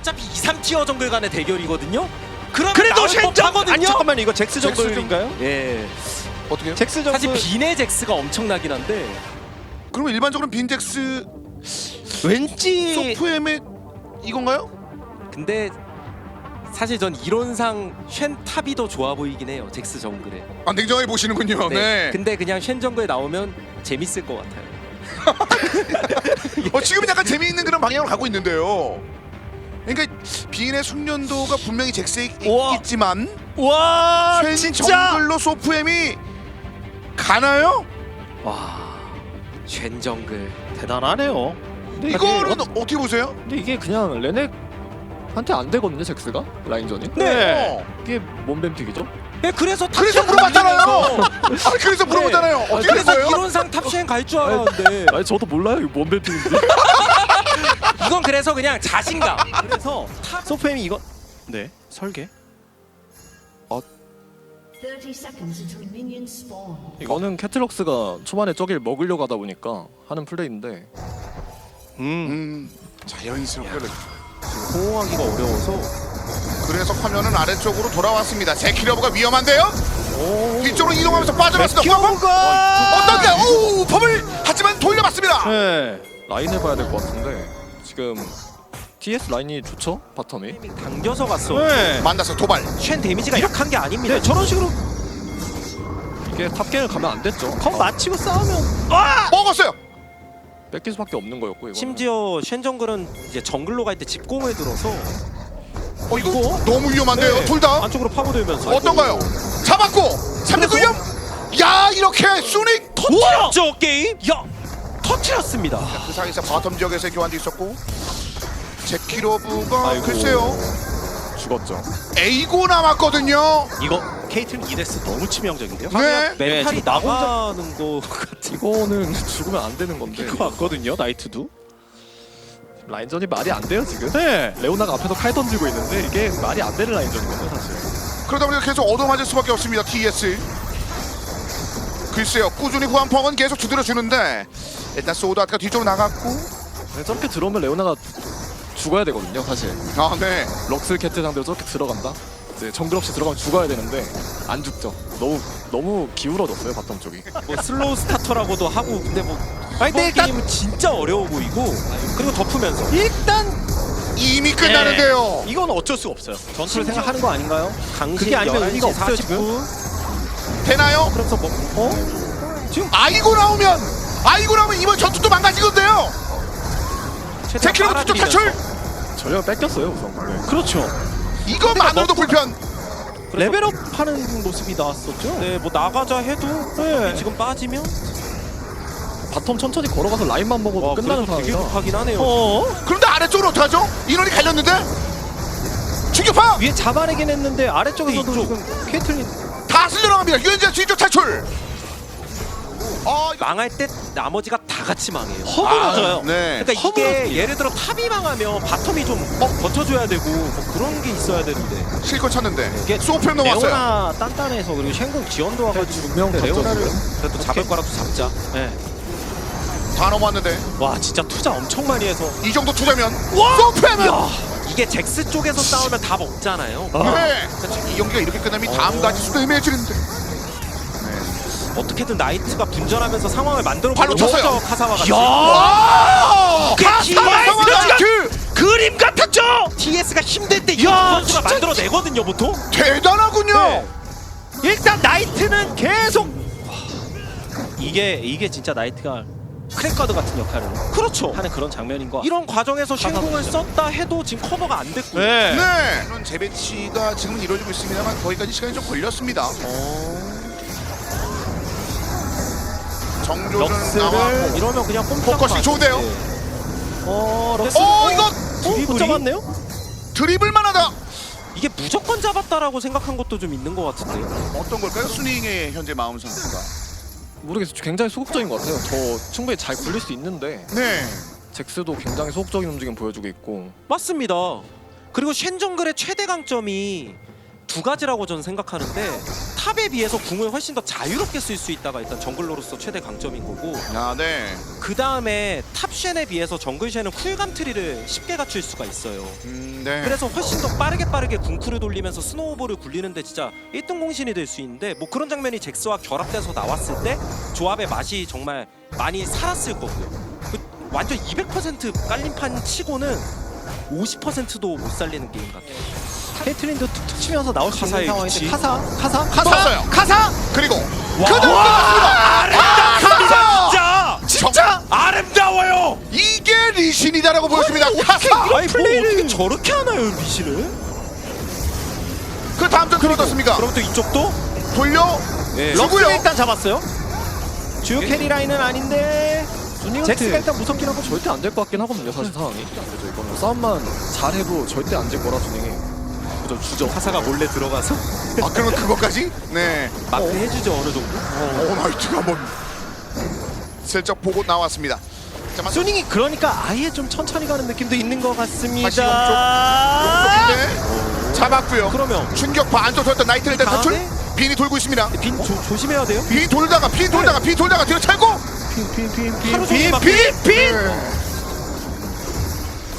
어차피 2, 3티어 정글 간의 대결이거든요. 그러면 그래도 젠장. 아니 잠깐만 이거 잭스 잭스 정글인가요? 예. 어떻게요? 잭스 정글 사실 비네 잭스가 엄청나긴 한데 그러면 일반적으로 빈텍스 왠지 소프엠의 이건가요? 근데 사실 전 이론상 쉔 탑이 더 좋아 보이긴 해요. 잭스 정글에. 아 냉정하게 보시는군요. 네. 네. 근데 그냥 쉔 정글에 나오면 재밌을 것 같아요. 어, 지금 은 약간 재미있는 그런 방향으로 가고 있는데요. 그러니까 비인의 숙련도가 분명히 잭스에 있- 우와. 있지만 와쉔 진짜 정글로 소프엠이 가나요? 와. 쉔 정글. 대단하네요. 근데 이게 이거는 어, 어, 떻게 보세요? 근데 이게 그냥 레넥한테 안 되거든요 잭스가 라인전이 네. 어. 이게 뭔 뱀픽이죠? 예, 그래서 그래서 탑쉔 물어봤잖아요. 가는 아, 그래서 물어보잖아요. 어떻게 그래서 됐어요? 이론상 탑쉔 갈줄 알았는데 아니 저도 몰라요 이거 뭔 뱀픽인지 이건 그래서 그냥 자신감. 그래서 소프엠이 이거 네 설계 30 seconds until minions spawn. 이거는 캐틀럭스가 초반에 저길 먹으려고 하다 보니까 하는 플레이인데 음 음, 자연스럽게 호응하기가 어려워서 그래서 화면은 아래쪽으로 돌아왔습니다. 제키러브가 위험한데요? 뒤쪽으로 이동하면서 빠져나왔습니다. 후방방 키오가 어떤데? 오, 펌을 하지만 돌려봤습니다. 네. 라인을 봐야 될 것 같은데 지금 TS 라인이 좋죠 바텀이 당겨서 갔어. 네. 만나서 도발. 쉔 데미지가 약한 게 아닙니다. 네 저런 식으로 이게 탑갱을 가면 안 됐죠 컵 맞히고 싸우면 먹었어요. 뺏길 수밖에 없는 거였고 이거 심지어 쉔 정글은 이제 정글로 갈 때 집공을 들어서 어, 이거 너무 위험한데요. 네. 둘 다. 안쪽으로 파고들면서 어떤가요? 잡았고 3대 위험. 야, 이렇게 터. 터뜨렸죠 게임? 야 터뜨렸습니다. 그 사이에서 바텀 지역에서의 교환도 있었고 제키러브가 아이고. 글쎄요. 죽었죠 에이고 남았거든요. 이거 케이틀 이데스 너무 치명적인데요? 네. 멘탈이 지금 나 나가는 거 같은. 이거는 죽으면 안 되는 건데 그거 같거든요 나이트도 라인전이 말이 안 돼요 지금 네 레오나가 앞에서 칼 던지고 있는데 이게 말이 안 되는 라인전이거든요 사실 그러다 보니까 계속 얻어맞을 수밖에 없습니다. TS. 글쎄요. 꾸준히 후한펑은 계속 두드려 주는데 일단 소드 아트가 뒤쪽으로 나갔고 네, 저렇게 들어오면 레오나가 죽어야 되거든요 사실 아, 네. 럭스 캐트 상대로 저렇게 들어간다 이제 정글 없이 들어가면 죽어야 되는데 안 죽죠 너무 너무 기울어졌어요 바텀 쪽이 뭐 슬로우 스타터라고도 하고 근데 뭐 아니, 근데 이번 일단- 게임은 진짜 어려워 보이고 그리고 덮으면서 일단 이미 끝나는데요. 이건 어쩔 수 없어요 전투를 생각하는 거 아닌가요? 강신 그게 아니면 11시 의미가 없어요, 49. 되나요? 그래서 뭐 어? 아이고 나오면 아이고 나오면 이번 전투도 망가지건데요. 뒤쪽 탈출. 전략을 뺏겼어요 우선 네. 그렇죠 이것만으로도 불편. 레벨업 하는 모습이 나왔었죠? 네, 뭐 나가자 해도 네. 지금 빠지면 바텀 천천히 걸어가서 라인만 먹어도 와, 끝나는 그래도 되게 상황이라 급하긴 하네요. 어? 그런데 아래쪽으로 어떡하죠? 인원이 갈렸는데 충격파 위에 잡아내긴 했는데 아래쪽에서도 이쪽. 지금 케이틀린 다 쓸려나갑니다. 유엔제 뒤쪽 탈출. 아, 이거- 망할 때 나머지가 다 같이 망해요. 허물어져요 아, 네. 그러니까 이게 허물어집니다. 예를 들어 탑이 망하면 바텀이 좀 어, 버텨줘야 되고 뭐 그런 게 있어야 되는데 실컷 쳤는데 이게 소프렘 넘었어요. 레오나 단단해서 그리고 쉔궁 지원도 와가지고 졌죠 레오나를 그래도 잡을 거라도 잡자. 네. 다 넘어왔는데 와 진짜 투자 엄청 많이 해서 이 정도 투자면 소프렘은 야, 이게 잭스 쪽에서 싸우면 다 먹잖아요. 네. 이 연기가 이렇게 끝나면 다음 가지 수도 애매해지는데 어떻게든 나이트가 분전하면서 상황을 만들어 발로 쳤어요. 카사와 같이. 와! 이게 카스타마 TS 가 나이트 그림 같았죠? TS가 힘들 때이 야, 선수가 진짜 만들어내거든요, 보통. 대단하군요. 네. 일단 나이트는 계속 이게 이게 진짜 나이트가 크랙가드 같은 역할을 그렇죠. 하는 그런 장면인 것 같아요. 이런 과정에서 보세요. 썼다 해도 지금 커버가 안 됐고. 네. 네. 이런 재배치가 지금은 이루어지고 있습니다만 거기까지 시간이 좀 걸렸습니다. 정조준 럭스를 나왔고 이러면 그냥 꼼짝 포커싱 좋은데요? 어, 럭스. 어 이거 둘이 못 잡았네요? 드리블만 하다. 이게 무조건 잡았다라고 생각한 것도 좀 있는 것 같은데요. 어떤 걸까요? 수닝의 현재 마음 상태가. 모르겠어요 굉장히 소극적인 것 같아요 저 충분히 잘 굴릴 수 있는데 네. 잭스도 굉장히 소극적인 움직임 보여주고 있고 맞습니다. 그리고 쉔 정글의 최대 강점이 두 가지라고 저는 생각하는데 탑에 비해서 궁을 훨씬 더 자유롭게 쓸 수 있다가 일단 정글러로서 최대 강점인 거고 아, 네. 그 다음에 탑쉔에 비해서 정글쉔은 쿨감 트리를 쉽게 갖출 수가 있어요. 음, 네. 그래서 훨씬 더 빠르게 빠르게 궁크를 돌리면서 스노우볼을 굴리는데 진짜 1등 공신이 될 수 있는데 뭐 그런 장면이 잭스와 결합돼서 나왔을 때 조합의 맛이 정말 많이 살았을 거고요. 그 완전 200% 깔림판 치고는 50%도 못 살리는 게임 같아요. 케이틀린도 툭툭 치면서 나올 수 있는 카사의 상황인데 위치. 카사 카사 카사 떴어요. 카사 그리고 그대로 끝났습니다. 카사! 진짜 아름다워요. 이게 리신이다라고 보여집니다. 카사! 아니 뭐 어떻게 저렇게 하나요 리시를? 그 다음 전투는 어떻습니까? 그럼 또 이쪽도 돌려 네. 럭스를 주고요. 일단 잡았어요. 주요 캐리 라인은 아닌데 잭스가 일단 무섭긴 하고 절대 안 될 것 같긴 하거든요 사실 상황이 이거는 싸움만 잘해도 절대 안 질 거라 수능이 그저 주죠 카사가 몰래 들어가서 아 그러면 그것까지? 네. 마크 해주죠 어느 정도. 오 나이트가 한번 슬쩍 보고 나왔습니다. 자, 맞- 수닝이 그러니까 아예 좀 천천히 가는 느낌도 있는 것 같습니다. 네. 잡았고요. 그러면 충격 반도 줬던 나이트를 일단 탈출. 다음에? 빈이 돌고 있습니다. 빈 조, 조심해야 돼요. 빈 돌다가 빈 돌다가 빈 돌다가 뒤로 찰고 하루 종일 막 빈 빈.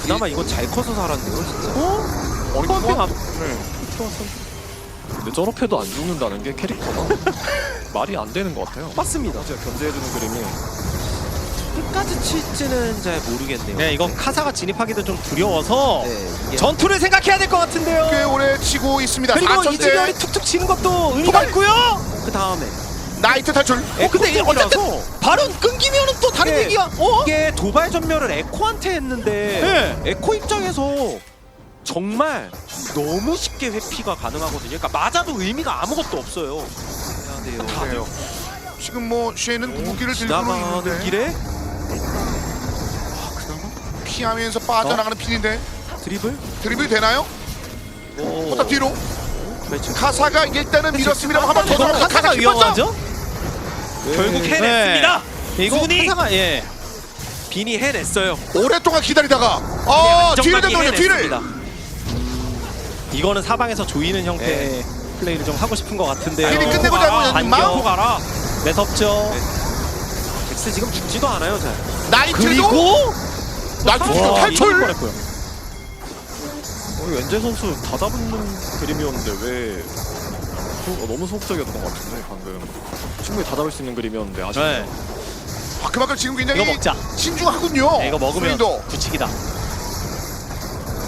그나마 이건 잘 커서 살았네요 진짜. 어 리 펌핑 앞. 근데 저렇게도 안 죽는다는 게 캐릭터가 말이 안 되는 것 같아요 맞습니다. 진짜 견제해주는 그림이 끝까지 칠지는 잘 모르겠네요. 네, 이건 카사가 진입하기도 좀 두려워서 네, 이게 전투를 생각해야 될 것 같은데요. 꽤 오래 치고 있습니다. 그리고 4천대 이즈리얼이 툭툭 치는 것도 의미가 도발! 있고요. 그 다음에 나이트 탈출. 어, 근데 이- 어쨌든 바로 끊기면은 또 다른 네. 얘기야. 어? 이게 도발 전멸을 에코한테 했는데 네. 에코 입장에서 정말 너무 쉽게 회피가 가능하거든요. 그러니까 맞아도 의미가 아무것도 없어요. 돼요. 그래요. 지금 뭐 쉐는 무기를 들고 지나가는 있는데 길에 피하면서 빠져나가는 핀인데 드리블. 드리블 되나요? 오. 포탑 뒤로 그렇죠. 카사가 일단은 밀었습니다. 한번 더 카사가 카사 위험하죠? 결국 네. 해냈습니다. 이거 순위. 카사가 예. 빈이 해냈어요. 오랫동안 기다리다가 어 뒤를 돌려 뒤를 해냈습니다. 이거는 사방에서 조이는 형태의 플레이를 좀 하고 싶은 것 같은데요. 딜이 끝내고자 하고 있는 반격. 가라. 매섭죠. 잭스 지금 죽지도 않아요, 잘. 나이트도 그리고 나이트 지금 와, 탈출 뻔했고요. 어, 이거 엔젤 선수 다 잡는 그림이었는데 왜 소- 어, 너무 소극적이었던 것 같은데 방금 충분히 다 잡을 수 있는 그림이었는데 아쉽네요 네. 아, 그만큼 지금 굉장히 이거 먹자. 신중하군요 네, 이거 먹으면 수인도. 부치기다.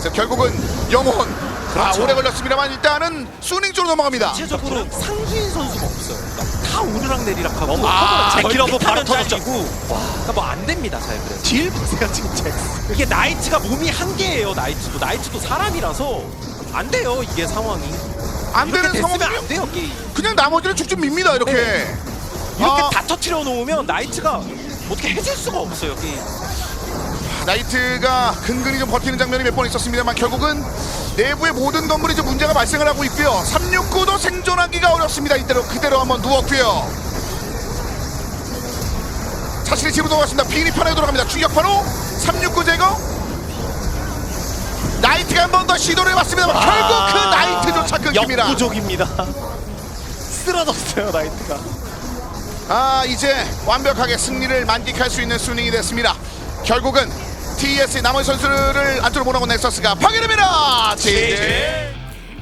자, 결국은 영혼 아 그렇죠. 오래 걸렸습니다만 일단은 수닝 쪽으로 넘어갑니다 전체적으로 상수인 선수가 없어요. 그러니까 다 오르락 내리락 하고 아, 제 제키러브 바로 터졌죠. 그러니까 뭐 안 됩니다, 잘 그래서. 딜 보세요 지금 잭스. 이게 나이트가 몸이 한 개예요, 나이트도. 나이트도 사람이라서 안 돼요, 이게 상황이. 안 되는 상황이 안 돼요, 게임. 그냥 나머지는 쭉쭉 밉니다 이렇게 네. 이렇게 아. 다 터트려 놓으면 나이트가 어떻게 해줄 수가 없어요, 게임. 나이트가 근근히 좀 버티는 장면이 몇 번 있었습니다만 결국은 내부의 모든 건물이 좀 문제가 발생을 하고 있고요. 369도 생존하기가 어렵습니다. 이대로 그대로 한번 누웠고요. 자신의 집으로 돌아갔습니다. 비니 편하게 돌아갑니다. 충격파로 369 제거. 나이트가 한 번 더 시도를 해봤습니다만 결국 그 나이트조차 끊깁니다. 역부족입니다. 쓰러졌어요 나이트가. 아 이제 완벽하게 승리를 만끽할 수 있는 수닝이 됐습니다. 결국은 TS의 나머지 선수를 안쪽으로 보내고 넥서스가 파괴됩니다. 제제.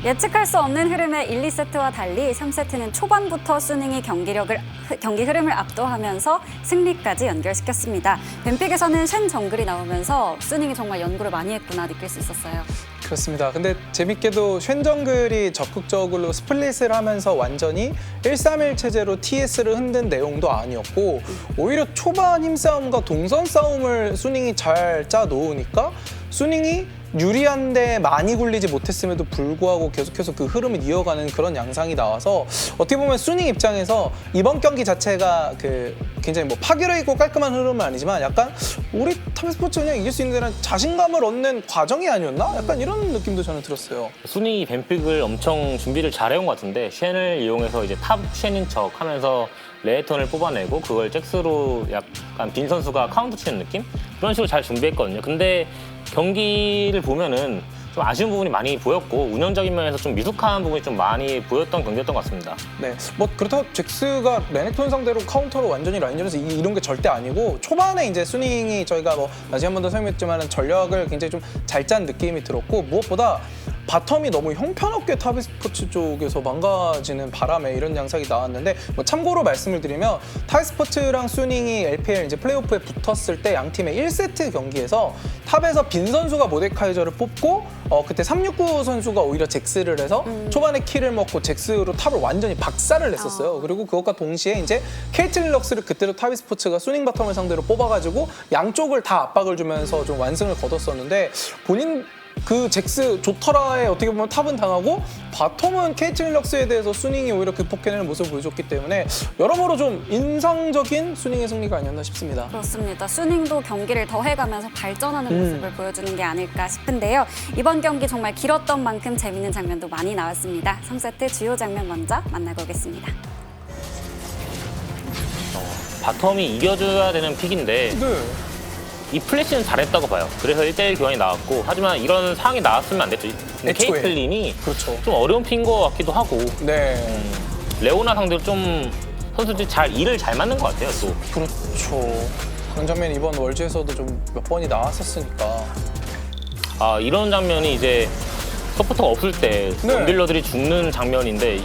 예측할 수 없는 흐름의 1, 2세트와 달리 3세트는 초반부터 수닝이 경기력을 흐- 경기 흐름을 압도하면서 승리까지 연결시켰습니다. 뱀픽에서는 쉔 정글이 나오면서 수닝이 정말 연구를 많이 했구나 느낄 수 있었어요. 그렇습니다. 근데 재밌게도 쉔정글이 적극적으로 스플릿을 하면서 완전히 131 체제로 TS를 흔든 내용도 아니었고 오히려 초반 힘싸움과 동선 싸움을 수닝이 잘 짜 놓으니까 수닝이 유리한데 많이 굴리지 못했음에도 불구하고 계속해서 그 흐름을 이어가는 그런 양상이 나와서 어떻게 보면 수닝 입장에서 이번 경기 자체가 그 굉장히 뭐 파괴력 있고 깔끔한 흐름은 아니지만 약간 우리 탑스포츠 그냥 이길 수 있는 데는 자신감을 얻는 과정이 아니었나? 약간 이런 느낌도 저는 들었어요. 순위 뱀픽을 엄청 준비를 잘해온 것 같은데 쉔을 이용해서 이제 탑 쉔인 척 하면서 레이턴을 뽑아내고 그걸 잭스로 약간 빈 선수가 카운트 치는 느낌? 그런 식으로 잘 준비했거든요. 근데 경기를 보면은 좀 아쉬운 부분이 많이 보였고 운영적인 면에서 좀 미숙한 부분이 좀 많이 보였던 경기였던 것 같습니다. 네, 뭐 그렇다고 잭스가 레넥톤 상대로 카운터로 완전히 라인전에서 이- 이런 게 절대 아니고 초반에 이제 수닝이 저희가 뭐 나중에 한번 더 설명했지만 전략을 굉장히 좀 잘 짠 느낌이 들었고 무엇보다 바텀이 너무 형편없게 타비 스포츠 쪽에서 망가지는 바람에 이런 양상이 나왔는데 뭐 참고로 말씀을 드리면 타비스포츠랑 수닝이 LPL 이제 플레이오프에 붙었을 때 양 팀의 1세트 경기에서 탑에서 빈 선수가 모데카이저를 뽑고 어 그때 369 선수가 오히려 잭스를 해서 초반에 킬을 먹고 잭스로 탑을 완전히 박살을 냈었어요. 그리고 그것과 동시에 이제 케이틀린 럭스를 그때도 타비 스포츠가 수닝 바텀을 상대로 뽑아가지고 양쪽을 다 압박을 주면서 좀 완승을 거뒀었는데 본인 그 잭스 조터라에 어떻게 보면 탑은 당하고 바텀은 케이틀린 럭스에 대해서 수닝이 오히려 극복해내는 모습을 보여줬기 때문에 여러모로 좀 인상적인 수닝의 승리가 아니었나 싶습니다. 그렇습니다. 수닝도 경기를 더 해가면서 발전하는 모습을 보여주는 게 아닐까 싶은데요. 이번 경기 정말 길었던 만큼 재밌는 장면도 많이 나왔습니다. 3세트 주요 장면 먼저 만나고 오겠습니다. 바텀이 이겨줘야 되는 픽인데 네. 이 플래시는 잘했다고 봐요. 그래서 1대1 교환이 나왔고 하지만 이런 상황이 나왔으면 안 됐죠. 근데 애초에. 케이틀린이 그렇죠. 좀 어려운 것 같기도 하고 네. 레오나 상대로 좀 선수들이 잘 일을 잘 맞는 것 같아요. 또 그렇죠. 장면이 이번 월즈에서도 좀 몇 번이 나왔었으니까. 아, 이런 장면이 이제 서포터가 없을 때 네. 원딜러들이 죽는 장면인데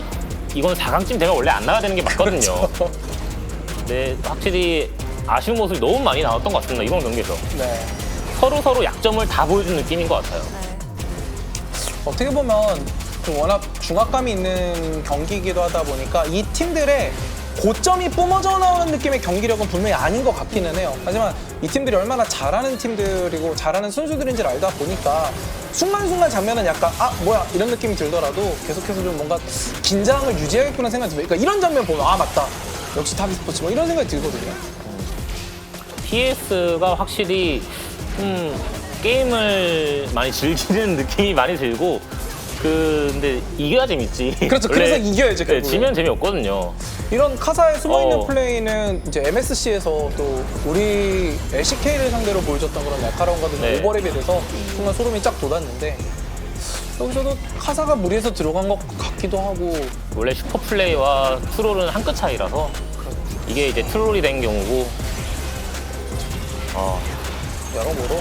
이건 4강쯤 되면 원래 안 나가야 되는 게 맞거든요. 그렇죠. 근데 확실히 아쉬운 모습이 너무 많이 나왔던 것 같습니다. 이번 경기에서 네. 서로 서로 약점을 다 보여준 느낌인 것 같아요. 네. 어떻게 보면 좀 워낙 중압감이 있는 경기이기도 하다 보니까 이 팀들의 고점이 뿜어져 나오는 느낌의 경기력은 분명히 아닌 것 같기는 해요. 하지만 이 팀들이 얼마나 잘하는 팀들이고 잘하는 선수들인지를 알다 보니까 순간순간 장면은 약간 아 뭐야 이런 느낌이 들더라도 계속해서 좀 뭔가 긴장을 유지하겠구나 생각이 들어요. 그러니까 이런 장면 보면 아 맞다 역시 타비 스포츠 뭐 이런 생각이 들거든요. TS가 확실히 좀 게임을 많이 즐기는 느낌이 많이 들고 그 근데 이겨야 재밌지. 그렇죠. 원래 그래서 이겨야죠, 네, 결국은. 지면 재미없거든요. 이런 카사의 숨어있는 어. 플레이는 이제 MSC에서 또 우리 LCK를 상대로 보여줬던 그런 날카로움과 좀 네. 오버랩에 대해서 순간 소름이 쫙 돋았는데 여기서도 카사가 무리해서 들어간 것 같기도 하고 원래 슈퍼 플레이와 트롤은 한 끗 차이라서 이게 이제 트롤이 된 경우고 어, 여러모로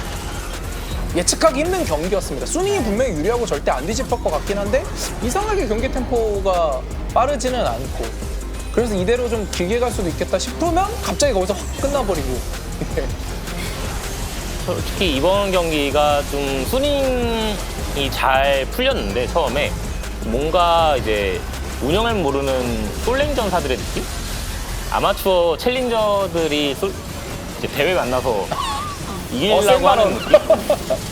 예측하기 힘든 경기였습니다. 수닝이 분명히 유리하고 절대 안 뒤집힐 것 같긴 한데 이상하게 경기 템포가 빠르지는 않고 그래서 이대로 좀 길게 갈 수도 있겠다 싶으면 갑자기 거기서 확 끝나버리고 솔직히 이번 경기가 좀 수닝이 잘 풀렸는데 처음에 뭔가 이제 운영을 모르는 솔랭 전사들의 느낌? 아마추어 챌린저들이 솔- 이제 대회 만나서 어, 이기려고 쓸만한. 하는 느낌?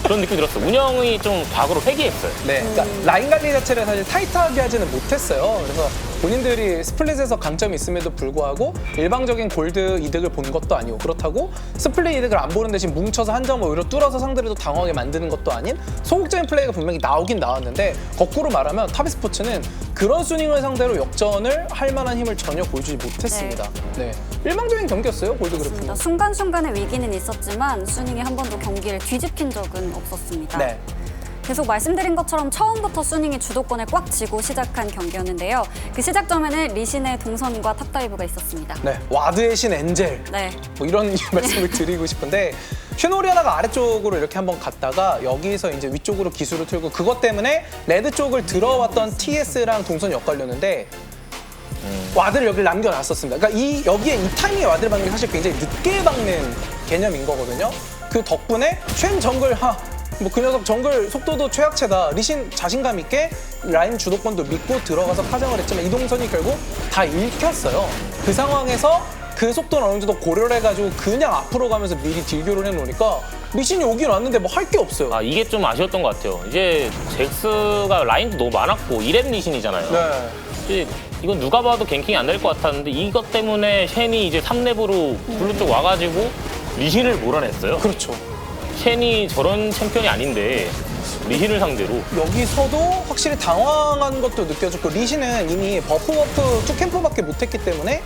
그런 느낌이 들었어요. 운영이 좀 과거로 회귀했어요. 네, 그러니까 라인 관리 자체를 사실 타이트하게 하지는 못했어요. 그래서 본인들이 스플릿에서 강점이 있음에도 불구하고 일방적인 골드 이득을 본 것도 아니고 그렇다고 스플릿 이득을 안 보는 대신 뭉쳐서 한 점을 오히려 뚫어서 상대를 더 당황하게 만드는 것도 아닌 소극적인 플레이가 분명히 나오긴 나왔는데 거꾸로 말하면 타비 스포츠는 그런 수닝을 상대로 역전을 할 만한 힘을 전혀 보여주지 못했습니다. 네, 일방적인 경기였어요 골드 그래프는. 그렇습니다. 순간순간의 위기는 있었지만 수닝이 한 번도 경기를 뒤집힌 적은 없었습니다. 네. 계속 말씀드린 것처럼 처음부터 수닝이 주도권을 꽉 쥐고 시작한 경기였는데요. 그 시작점에는 리신의 동선과 탑다이브가 있었습니다. 네, 와드의 신 엔젤. 네. 뭐 이런 말씀을 드리고 싶은데 슈노리아나가 아래쪽으로 이렇게 한번 갔다가 여기서 이제 위쪽으로 기술을 틀고 그것 때문에 레드 쪽을 들어왔던 TS랑 동선이 엇갈렸는데 와드를 여기를 남겨놨었습니다. 그러니까 이 여기에 이 타이밍에 와드를 박는 게 사실 굉장히 늦게 박는 개념인 거거든요. 그 덕분에 쉔 정글 하. 뭐 그 녀석 정글 속도도 최악체다. 리신 자신감 있게 라인 주도권도 믿고 들어가서 파장을 했지만 이 동선이 결국 다 읽혔어요. 그 상황에서 그 속도는 어느 정도 고려를 해가지고 그냥 앞으로 가면서 미리 딜교를 해놓으니까 리신이 오긴 왔는데 뭐 할 게 없어요. 아 이게 좀 아쉬웠던 것 같아요. 이제 잭스가 라인도 너무 많았고 이랩 리신이잖아요. 네. 이제 이건 누가 봐도 갱킹이 안 될 것 같았는데 이것 때문에 쉔이 이제 3렙으로 블루 쪽 와가지고 리신을 몰아냈어요. 그렇죠. 쉔이 저런 챔피언이 아닌데 리신을 상대로 여기서도 확실히 당황한 것도 느껴졌고 리신은 이미 버프 버프 투 캠프밖에 못했기 때문에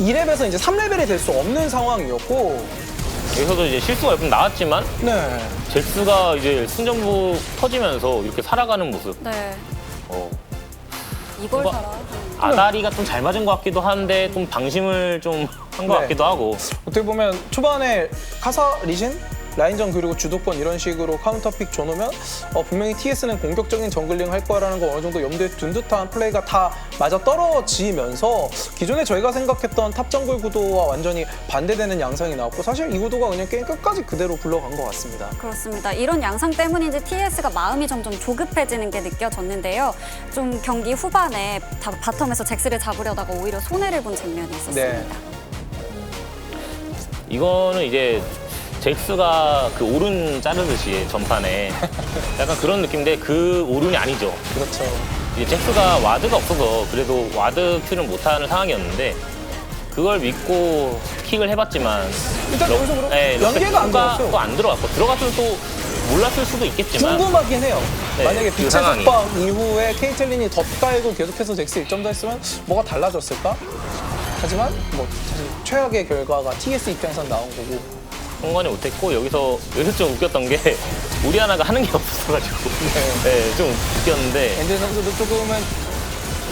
2렙에서 이제 3레벨이 될 수 없는 상황이었고 여기서도 이제 실수가 몇 번 나왔지만 네. 잭스가 이제 승전부 터지면서 이렇게 살아가는 모습. 네. 어, 이걸 뭐- 살아. 아다리가 좀 잘 맞은 것 같기도 한데 좀 방심을 좀 한 것 네. 같기도 하고. 어떻게 보면 초반에 카사 리신 라인전 그리고 주도권 이런 식으로 카운터픽 줘놓으면 어, 분명히 TS는 공격적인 정글링 할 거라는 거 어느 정도 염두에 둔 듯한 플레이가 다 맞아 떨어지면서 기존에 저희가 생각했던 탑 정글 구도와 완전히 반대되는 양상이 나왔고 사실 이 구도가 그냥 게임 끝까지 그대로 굴러간 것 같습니다. 그렇습니다. 이런 양상 때문인지 TS가 마음이 점점 조급해지는 게 느껴졌는데요. 좀 경기 후반에 다- 바텀에서 잭스를 잡으려다가 오히려 손해를 본 장면이 있었습니다. 네. 이거는 이제 잭스가 그 오른 자르듯이 전판에 약간 그런 느낌인데 그 오른이 아니죠. 그렇죠. 이제 잭스가 와드가 없어서 그래도 와드 큐를 못하는 상황이었는데 그걸 믿고 킥을 해봤지만 일단 여기서 그럼 네, 연계가 안 들어갔어요. 또안 들어갔고 들어갔으면 또 몰랐을 수도 있겠지만 궁금하긴 해요. 네, 만약에 그 빛의 상황이. 속박 이후에 케이틀린이 덧깔고 계속해서 잭스 1점 더 했으면 뭐가 달라졌을까? 하지만 뭐 사실 최악의 결과가 TS 입장에서 나온 거고 상관이 못했고 여기서 여기서 좀 웃겼던 게 우리 하나가 하는 게 없었어가지고. 네, 좀 웃겼는데. 엔젤 선수도 조금은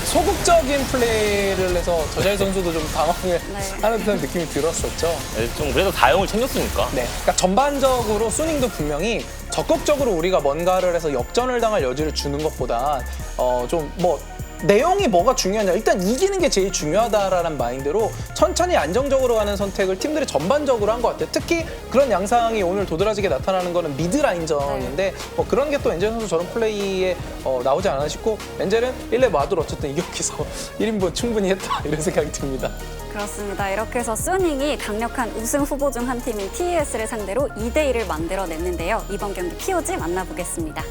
소극적인 플레이를 해서 저자일 선수도 좀 당황을 네. 하는 듯한 느낌이 들었었죠. 네, 좀 그래도 다용을 챙겼으니까. 네, 그러니까 전반적으로 수닝도 분명히 적극적으로 우리가 뭔가를 해서 역전을 당할 여지를 주는 것보다 어, 좀 뭐 내용이 뭐가 중요하냐 일단 이기는 게 제일 중요하다라는 마인드로 천천히 안정적으로 가는 선택을 팀들이 전반적으로 한 것 같아요. 특히 그런 양상이 오늘 도드라지게 나타나는 거는 미드 라인전인데 뭐 그런 게 또 엔젤 선수 저런 플레이에 어, 나오지 않았나 싶고 엔젤은 1렙 와도 어쨌든 이 경기에서 1인분 충분히 했다 이런 생각이 듭니다. 그렇습니다. 이렇게 해서 수닝이 강력한 우승 후보 중 한 팀인 TS를 상대로 2대 1을 만들어냈는데요. 이번 경기 POG 만나보겠습니다.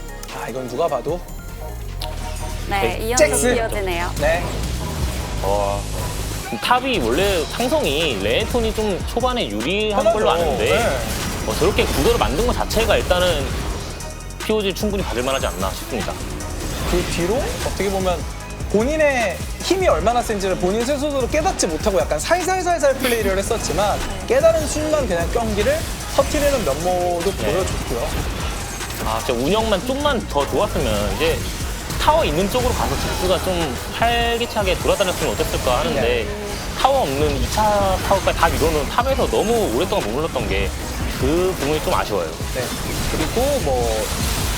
아 이건 누가 봐도 네, 잭스. 이연속 POG네요. 네 와, 탑이 원래 상성이 레네톤이 좀 초반에 유리한 걸로 편하죠. 아는데 네. 어, 저렇게 구도를 만든 것 자체가 일단은 POG 충분히 받을 만하지 않나 싶습니다. 그 뒤로 어떻게 보면 본인의 힘이 얼마나 센지를 본인 스스로 깨닫지 못하고 약간 살살살살 플레이를 했었지만 깨달은 순간 그냥 경기를 터트리는 면모도 보여줬고요. 아, 진짜 운영만 좀만 더 좋았으면 이제 타워 있는 쪽으로 가서 잭스가 좀 활기차게 돌아다녔으면 어땠을까 하는데 네. 타워 없는 2차 타워까지 다 밀어놓은 탑에서 너무 오랫동안 머물렀던 게 그 부분이 좀 아쉬워요. 네. 그리고 뭐.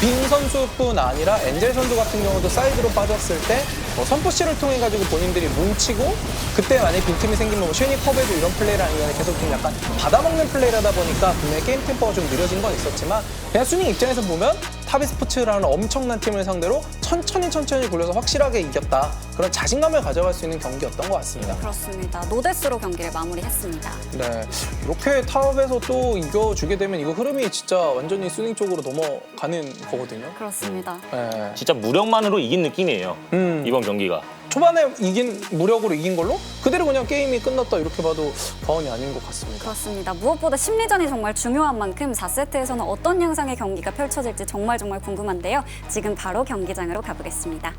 빈 선수뿐 아니라 엔젤 선수 같은 경우도 사이드로 빠졌을 때뭐 선포시를 통해 가지고 본인들이 뭉치고 그때 만약에 빈틈이 생기면 뭐 쉐니 컵에도 이런 플레이를 하면 계속 좀 약간 받아먹는 플레이를 하다 보니까 분명히 게임 템포가 좀 느려진 건 있었지만 그냥 수닝 입장에서 보면 타비스포츠라는 엄청난 팀을 상대로 천천히 천천히 굴려서 확실하게 이겼다 그런 자신감을 가져갈 수 있는 경기였던 것 같습니다. 그렇습니다. 노데스로 경기를 마무리했습니다. 네, 이렇게 탑에서 또 이겨주게 되면 이거 흐름이 진짜 완전히 수닝 쪽으로 넘어가는 거거든요. 그렇습니다. 네. 진짜 무력만으로 이긴 느낌이에요. 음. 이번 경기가. 초반에 이긴 무력으로 이긴 걸로 그대로 그냥 게임이 끝났다 이렇게 봐도 과언이 아닌 것 같습니다. 그렇습니다. 무엇보다 심리전이 정말 중요한 만큼 4세트에서는 어떤 양상의 경기가 펼쳐질지 정말 정말 궁금한데요. 지금 바로 경기장으로 가보겠습니다.